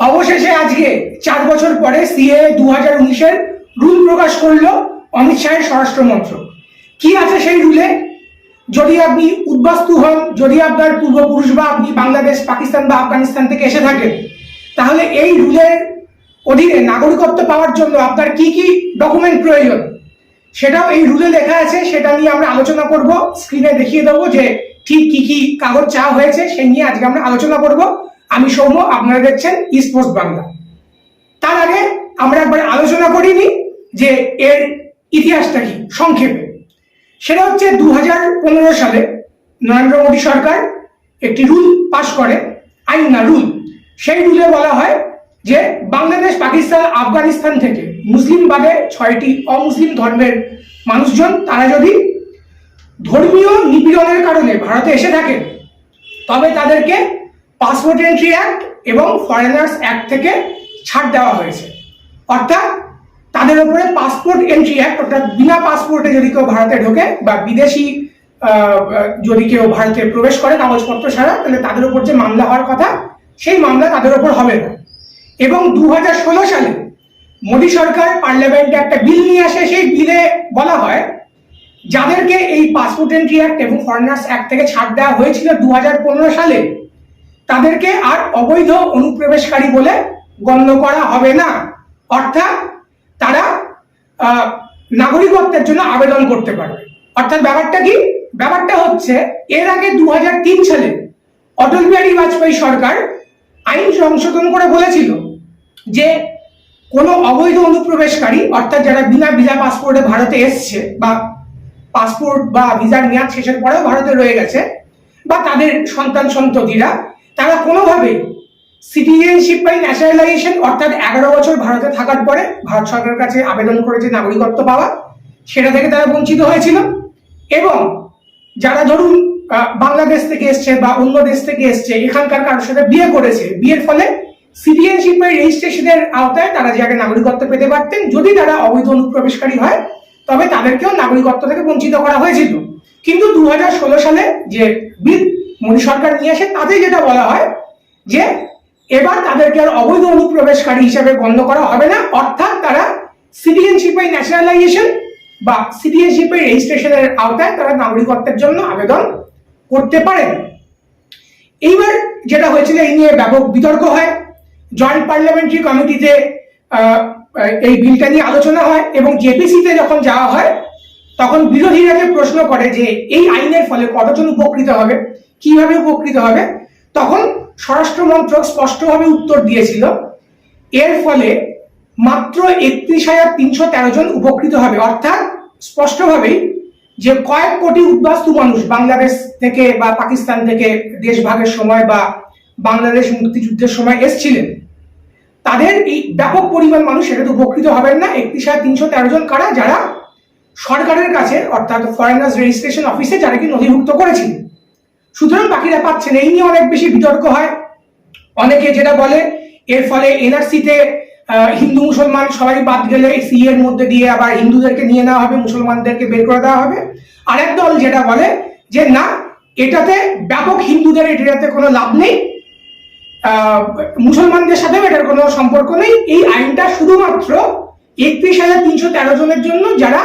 অবশেষে আজকে চার বছর পরে সিএ দু হাজার উনিশের রুল প্রকাশ করল অমিত শাহের স্বরাষ্ট্র কি আছে সেই রুলে? যদি আপনি উদ্বাস্তু হন, যদি আপনার পূর্বপুরুষ বা আপনি বাংলাদেশ, পাকিস্তান বা আফগানিস্তান থেকে এসে থাকেন, তাহলে এই রুলের অধীনে নাগরিকত্ব পাওয়ার জন্য আপনার কি কি ডকুমেন্ট প্রয়োজন? সেটাও এই রুলে লেখা আছে, সেটা নিয়ে আমরা আলোচনা করব। স্ক্রিনে দেখিয়ে দেবো যে ঠিক কি কি কাগজ চাওয়া হয়েছে সে নিয়ে আজকে আমরা আলোচনা করব। আমি সৌম্য, আপনারা দেখছেন স্পোর্টস বাংলা তার আগে আমরা একবার আলোচনা করিনি যে এর ইতিহাসটা কি, সংক্ষেপে। সেটা হচ্ছে দু হাজার পনেরো সালে নরেন্দ্র মোদী সরকার একটি রুল পাশ করে, আইন না রুল। সেই রুলে বলা হয় যে বাংলাদেশ, পাকিস্তান, আফগানিস্তান থেকে মুসলিম বাদে ছয়টি অমুসলিম ধর্মের মানুষজন, তারা যদি ধর্মীয় নিপীড়নের কারণে ভারতে এসে থাকে তবে তাদেরকে পাসপোর্ট এন্ট্রি অ্যাক্ট এবং ফরেনার্স অ্যাক্ট থেকে ছাড় দেওয়া হয়েছে। অর্থাৎ তাদের উপরে পাসপোর্ট এন্ট্রি অ্যাক্ট অর্থাৎ বিনা পাসপোর্টে যদি কেউ ভারতে ঢোকে বা বিদেশি যদি কেউ ভারতে প্রবেশ করে কাগজপত্র ছাড়া, তাহলে তাদের উপর যে মামলা হওয়ার কথা, সেই মামলা তাদের উপর হবে না। এবং দু হাজার ষোলো সালে মোদী সরকার পার্লামেন্টে একটা বিল নিয়ে আসে, সেই বিলে বলা হয়, যাদেরকে এই পাসপোর্ট এন্ট্রি অ্যাক্ট এবং ফরেনার্স অ্যাক্ট থেকে ছাড় দেওয়া হয়েছিল দু হাজার পনেরো সালে তাদেরকে আর অবৈধ অনুপ্রবেশকারী বলে গণ্য করা হবে না। অর্থাৎ তারা নাগরিকত্বের জন্য আবেদন করতে পারবে। অর্থাৎ ব্যাপারটা কি? ব্যাপারটা হচ্ছে, এর আগে দু সালে অটল বিহারী বাজপেয়ী সরকার আইন সংশোধন করে বলেছিল যে কোনো অবৈধ অনুপ্রবেশকারী, অর্থাৎ যারা বিনা ভিসা পাসপোর্টে ভারতে এসছে বা পাসপোর্ট বা ভিসার মেয়াদ শেষের পরেও ভারতে রয়ে গেছে বা তাদের সন্তান সন্ততিরা তারা কোনোভাবেই সিটিজেনশিপ বাই ন্যাশনালাইজেশন অর্থাৎ এগারো বছর ভারতে থাকার পরে ভারত সরকারের কাছে আবেদন করেছে নাগরিকত্ব পাওয়া, সেটা থেকে তারা বঞ্চিত হয়েছিল। এবং যারা ধরুন বাংলাদেশ থেকে এসছে বা অন্য দেশ থেকে এসছে, এখানকার কারোর সাথে বিয়ে করেছে, বিয়ের ফলে সিটিজেনশিপের রেজিস্ট্রেশনের আওতায় তারা যে আগে নাগরিকত্ব পেতে পারতেন, যদি তারা অবৈধ অনুপ্রবেশকারী হয়, তবে তাদেরকেও নাগরিকত্ব থেকে বঞ্চিত করা হয়েছিল। কিন্তু দু হাজার ষোলো সালে যে বিল মোদী সরকার নিয়ে আসে, তাতে যেটা বলা হয় যে এবার তাদেরকে আর অবৈধ অনুপ্রবেশকারী হিসেবে গণ্য করা হবে না। অর্থাৎ তারা সিটিজেনশিপের ন্যাশনালাইজেশন বা সিটিজেনশিপের রেজিস্ট্রেশনের আওতায় তারা নাগরিকত্বের জন্য আবেদন করতে পারেন। এইবার যেটা হয়েছিল, এই নিয়ে ব্যাপক বিতর্ক হয়। জয়েন্ট পার্লামেন্টারি কমিটিতে এই বিলটা নিয়ে আলোচনা হয় এবং জেপিসিতে যখন যাওয়া হয়, তখন বিরোধীরা যে প্রশ্ন করে যে এই আইনের ফলে কতজন উপকৃত হবে কীভাবে উপকৃত হবে? তখন স্বরাষ্ট্র মন্ত্রক স্পষ্টভাবে উত্তর দিয়েছিল, এর ফলে মাত্র একত্রিশ হাজার তিনশো তেরো জন উপকৃত হবে। অর্থাৎ স্পষ্টভাবেই যে কয়েক কোটি উদ্বাস্তু মানুষ বাংলাদেশ থেকে বা পাকিস্তান থেকে দেশভাগের সময় বা বাংলাদেশ মুক্তিযুদ্ধের সময় এসছিলেন, তাদের এই ব্যাপক পরিমাণ মানুষ সেটাতে উপকৃত হবেন না। একত্রিশ হাজার তিনশো তেরো জন কারা? যারা সরকারের কাছে, অর্থাৎ ফরেনার্স রেজিস্ট্রেশন অফিসে যারা কি নথিভুক্ত করেছিলেন সুতরাং বাকিরা পাচ্ছেন। এই নিয়ে অনেক বেশি বিতর্ক হয়। অনেকে যেটা বলে, এর ফলে এনআরসিতে হিন্দু মুসলমান সবাই বাদ গেলে সি এর মধ্যে দিয়ে আবার হিন্দুদেরকে নিয়ে নেওয়া হবে, মুসলমানদেরকে বের করে দেওয়া হবে। আরেক দল যেটা বলে যে, না, এটাতে ব্যাপক হিন্দুদের এটাতে কোনো লাভ নেই। মুসলমানদের সাথেও এটার কোনো সম্পর্ক নেই। এই আইনটা শুধুমাত্র একত্রিশ হাজার তিনশো তেরো জনের জন্য যারা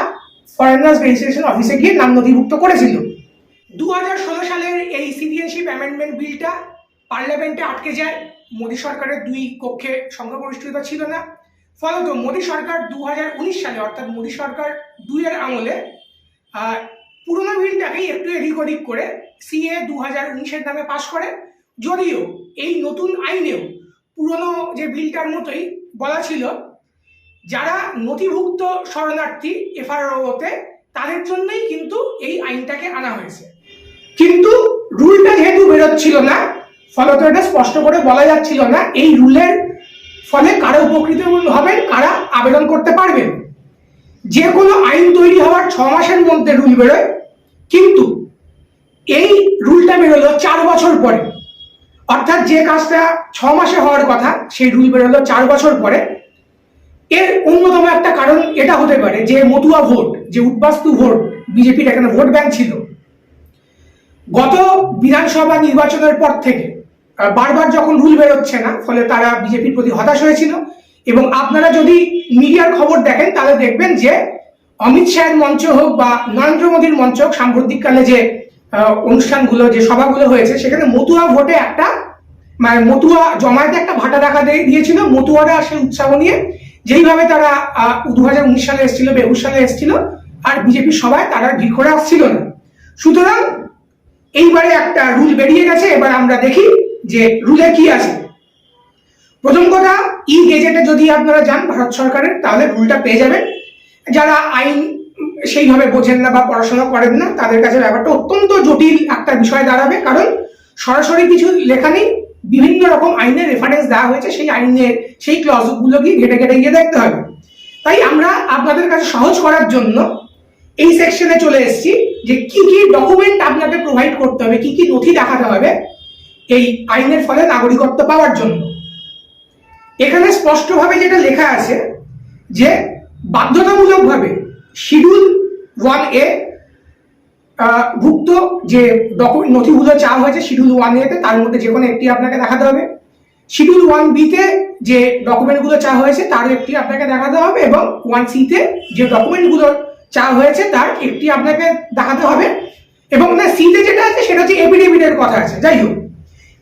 ফরেনার্স রেজিস্ট্রেশন অফিসে গিয়ে নাম নথিভুক্ত করেছিল। দু হাজার ষোলো সালের এই সিটিজেনশিপ অ্যামেন্ডমেন্ট বিলটা পার্লামেন্টে আটকে যায়। মোদী সরকারের দুই কক্ষে সংখ্যাগরিষ্ঠতা ছিল না। ফলত মোদী সরকার দু হাজার উনিশ সালে, অর্থাৎ মোদী সরকার দুইয়ের আমলে পুরোনো বিলটাকেই একটু এদিক ওদিক করে সিএ দু হাজার উনিশের নামে পাশ করে। যদিও এই নতুন আইনেও পুরনো যে বিলটার মতোই বলা ছিল, যারা নথিভুক্ত শরণার্থী এফআরওতে তাদের জন্যই কিন্তু এই আইনটাকে আনা হয়েছে। কিন্তু রুলটা যেহেতু বেরোচ্ছিল না ফলত এটা স্পষ্ট করে বলা যাচ্ছিল না, এই রুলের ফলে কারা উপকৃত হবেন, কারা আবেদন করতে পারবেন। যে কোনো আইন তৈরি হওয়ার ছ মাসের মধ্যে রুল বেরোয়, কিন্তু এই রুলটা বেরোলো চার বছর পরে। অর্থাৎ যে কাজটা ছ মাসে হওয়ার কথা, সেই রুল বেরোলো চার বছর পরে। এর অন্যতম একটা কারণ এটা হতে পারে যে মতুয়া ভোট, যে উদ্বাস্তু ভোট, বিজেপির এখানে ভোট ব্যাংক ছিল। গত বিধানসভা নির্বাচনের পর থেকে বারবার যখন রুল বেরোচ্ছে না, ফলে তারা বিজেপির প্রতি হতাশ হয়েছিল। এবং আপনারা যদি মিডিয়ার খবর দেখেন, তাহলে দেখবেন যে অমিত শাহের মঞ্চ হোক বা নরেন্দ্র মোদীর মঞ্চ হোক, সাম্প্রতিককালে যে অনুষ্ঠানগুলো, যে সভাগুলো হয়েছে, সেখানে মতুয়া ভোটে একটা মানে মতুয়া জমায়েতে একটা ভাটা দেখা দিয়ে- দিয়েছিল। মতুয়ারা সেই উৎসাহ নিয়ে যেইভাবে তারা দু হাজার উনিশ সালে এসেছিল বা একুশ সালে এসেছিল, আর বিজেপির সবাই তারা ভিড় করে আসছিল না। সুতরাং এইবারে একটা রুল বেরিয়ে গেছে, এবার আমরা দেখি যে রুলে কি আছে। প্রথম কথা ই গেজেটে যদি আপনারা যান ভারত সরকারের, তাহলে রুলটা পেয়ে যাবেন। যারা আইন সেইভাবে বোঝেন না বা পড়াশোনা করেন না, তাদের কাছে ব্যাপারটা অত্যন্ত জটিল একটা বিষয় দাঁড়াবে। কারণ সরাসরি কিছু লেখা নেই, বিভিন্ন রকম আইনের রেফারেন্স দেওয়া হয়েছে, সেই আইনের, সেই ক্লজগুলো গিয়ে ঘেটে ঘেটে গিয়ে দেখতে হবে। তাই আমরা আপনাদের কাছে সহজ করার জন্য এই সেকশনে চলে এসেছি যে কি কি ডকুমেন্ট আপনাকে প্রোভাইড করতে হবে, কি কি নথি দেখাতে হবে এই আইনের ফলে নাগরিকত্ব পাওয়ার জন্য। এখানে স্পষ্টভাবে যেটা লেখা আছে যে বাধ্যতামূলকভাবে শিডিউল ওয়ান এ ভুক্ত যে ডকুমেন্ট নথিগুলো চাওয়া হয়েছে শিডিউল ওয়ান এতে, তার মধ্যে যে কোনো একটি আপনাকে দেখাতে হবে। শিডিউল ওয়ান বিতে যে ডকুমেন্টগুলো চাওয়া হয়েছে তার একটি আপনাকে দেখাতে হবে এবং ওয়ান সিতে যে ডকুমেন্টগুলো চাওয়া হয়েছে তার একটি আপনাকে দেখাতে হবে। এবং না সিতে যেটা আছে সেটা হচ্ছে এফিডেভিটের কথা আছে, যাই হোক।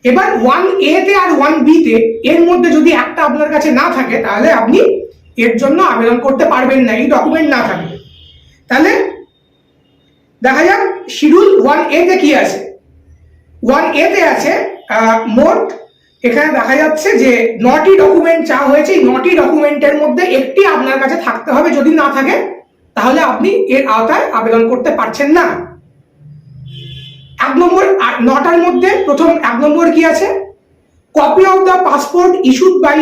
এবার ওয়ান এ তে আর ওয়ান বি তে এর মধ্যে যদি একটা আপনার কাছে না থাকে, তাহলে আপনি এর জন্য আবেদন করতে পারবেন না, এই ডকুমেন্ট না থাকলে। তাহলে দেখা যাক, শিডিউল ওয়ান এ তে কি আছে? ওয়ান এ তে আছে মোট এখানে দেখা যাচ্ছে যে নটি ডকুমেন্ট চা হয়েছে, এই নটি ডকুমেন্টের মধ্যে একটি আপনার কাছে থাকতে হবে, যদি না থাকে তাহলে আপনি এর আওতায় আবেদন করতে পারছেন না। এক নম্বর নটার মধ্যে প্রথম এক নম্বর কি আছে? Copy of the passport issued by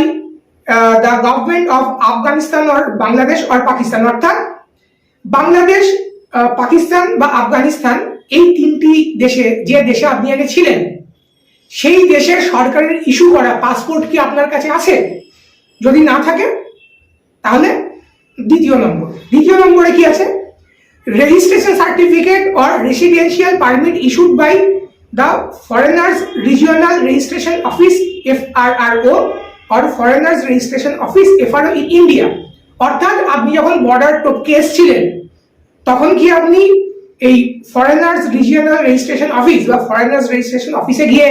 the government of Afghanistan or Bangladesh or Pakistan অর্থাৎ বাংলাদেশ পাকিস্তান বা আফগানিস্তান এই তিনটি দেশে, যে দেশে আপনি আগে ছিলেন, সেই দেশের সরকারের ইস্যু করা পাসপোর্ট কি আপনার কাছে আছে? যদি না থাকে, তাহলে দ্বিতীয় নম্বর। দ্বিতীয় নম্বরে কি আছে? Registration certificate or residential permit issued by the foreigners regional registration office F R R O or foreigners registration office F R O in India অর্থাৎ আপনি যখন বর্ডার টপকে এসছিলেন, তখন কি আপনি এই ফরেনার্স রিজিওনাল রেজিস্ট্রেশন অফিস বা ফরেনার্স রেজিস্ট্রেশন অফিসে গিয়ে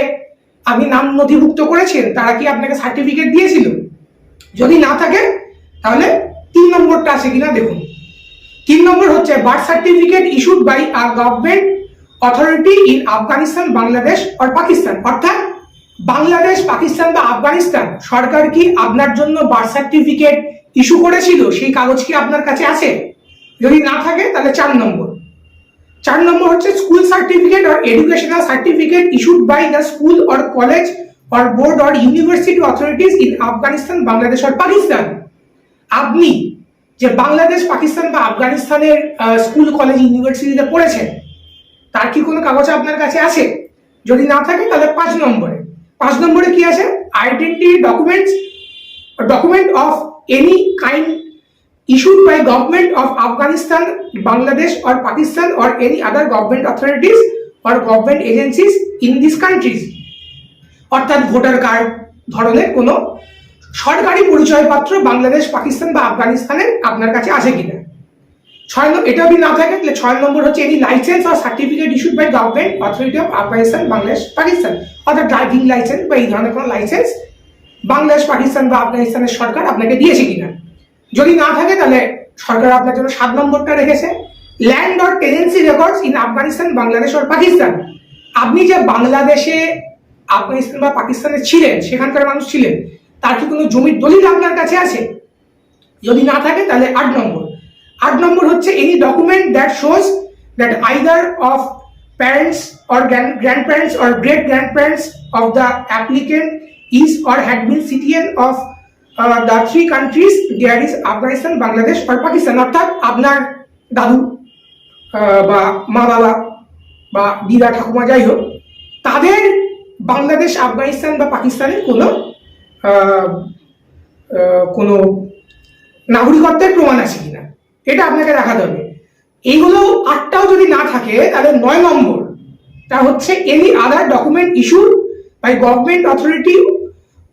আপনি নাম নথিভুক্ত করেছেন, তারা কি আপনাকে সার্টিফিকেট দিয়েছিল? যদি না থাকে, তাহলে নম্বরটা আছে কিনা দেখুন। তিন নম্বর হচ্ছে birth certificate issued by a government authority in Afghanistan Bangladesh আর পাকিস্তান অর্থাৎ বাংলাদেশ, পাকিস্তান বা আফগানিস্তান সরকার কি আপনার জন্য বার্থ সার্টিফিকেট ইস্যু করেছিল? সেই কাগজ কি আপনার কাছে আছে? যদি না থাকে, তাহলে চার নম্বর। চার নম্বর হচ্ছে school certificate or educational certificate issued by the school or college or board or university authorities in Afghanistan Bangladesh আর পাকিস্তান আপনি যে বাংলাদেশ পাকিস্তান বা আফগানিস্তানের স্কুল কলেজ ইউনিভার্সিটিতে পড়েছেন তার কি কোনো কাগজ আপনার কাছে আছে যদি না থাকে তাহলে পাঁচ নম্বরে পাঁচ নম্বরে কি আছে identity documents document of any kind issued by government of Afghanistan, Bangladesh or Pakistan or any other government authorities or government agencies in these countries অর্থাৎ ভোটার কার্ড ধরনের কোনো সরকারি পরিচয়পত্র বাংলাদেশ, পাকিস্তান বা আফগানিস্তানের আপনার কাছে আছে কিনা? ছয় নম্বর এটা যদি না থাকে, তাহলে ছয় নম্বর হচ্ছে any licence R certificate issued by government authority of Afghanistan Bangladesh Pakistan অর্থাৎ ড্রাইভিং লাইসেন্স বা এই ধরনের কোনো লাইসেন্স বাংলাদেশ, পাকিস্তান বা আফগানিস্তানের সরকার আপনাকে দিয়েছে কিনা? যদি না থাকে, তাহলে সরকার আপনার জন্য সাত নম্বরটা রেখেছে। Land or tenancy records in Afghanistan Bangladesh আর পাকিস্তান আপনি যে বাংলাদেশে আফগানিস্তান বা পাকিস্তানে ছিলেন, সেখানকার মানুষ ছিলেন তার কি কোনো জমির দলিল আপনার কাছে আছে? যদি না থাকে, তাহলে আট নম্বর। আট নম্বর হচ্ছে any document that shows that either of parents or grandparents or great grandparents of the applicant is or had been citizen of the three countries there is Afghanistan Bangladesh আর পাকিস্তান অর্থাৎ আপনার দাদু বা মা বাবা বা দিদা ঠাকুমা যাই হোক, তাদের বাংলাদেশ, আফগানিস্তান বা পাকিস্তানের কোনো কোনো নাগরিকত্বের প্রমাণ আছে কিনা? এটা আপনাকে দেখাতে হবে। এইগুলো আটটাও যদি না থাকে, তাহলে নয় নম্বর, তা হচ্ছে any other document issued by government authority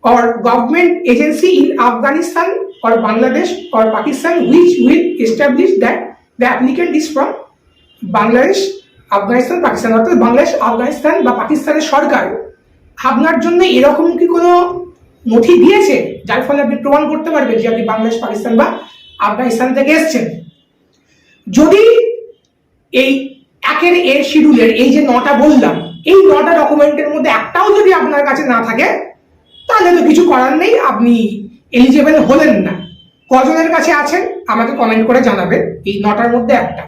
or government agency in Afghanistan or Bangladesh or Pakistan which will establish that the applicant is from Bangladesh Afghanistan Pakistan অর্থাৎ বাংলাদেশ আফগানিস্তান বা পাকিস্তানের সরকার। আপনার জন্য এরকম কি কোনো নথি দিয়েছে, যার ফলে আপনি প্রমাণ করতে পারবেন যে আপনি বাংলাদেশ, পাকিস্তান বা আফগানিস্তান থেকে এসছেন। যদি এই একের এর শিডিউলের এই যে নটা বললাম, এই নটা ডকুমেন্টের মধ্যে একটাও যদি আপনার কাছে না থাকে, তাহলে তো কিছু করার নেই, আপনি এলিজেবল হলেন না। কজনের কাছে আছেন, আমাকে কমেন্ট করে জানাবেন, এই নটার মধ্যে একটা।